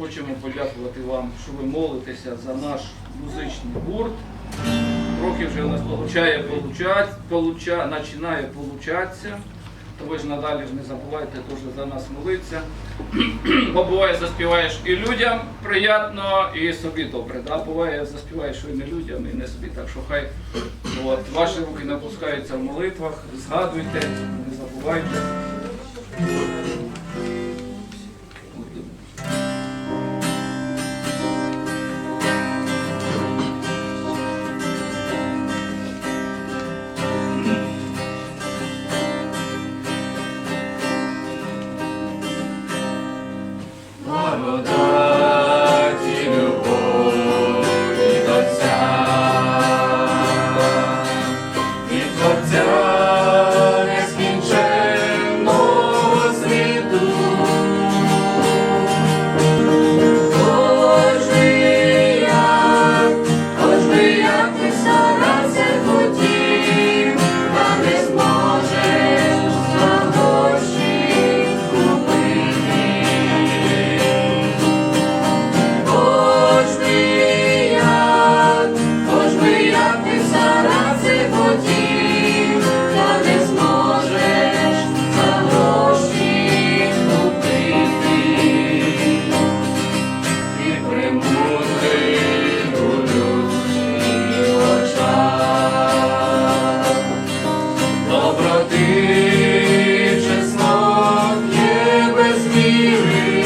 хочемо подякувати вам, що ви молитеся за наш музичний гурт. Трохи вже у нас получає, получать, получа, починає получатися. То ви ж надалі ж не забувайте теж за нас молитися. Бо буває, заспіваєш і людям приємно, і собі добре. Да? Буває, заспіваєш і не людям, і не собі. Так що хай от, ваші руки напускаються в молитвах, згадуйте, не забувайте. Spirit.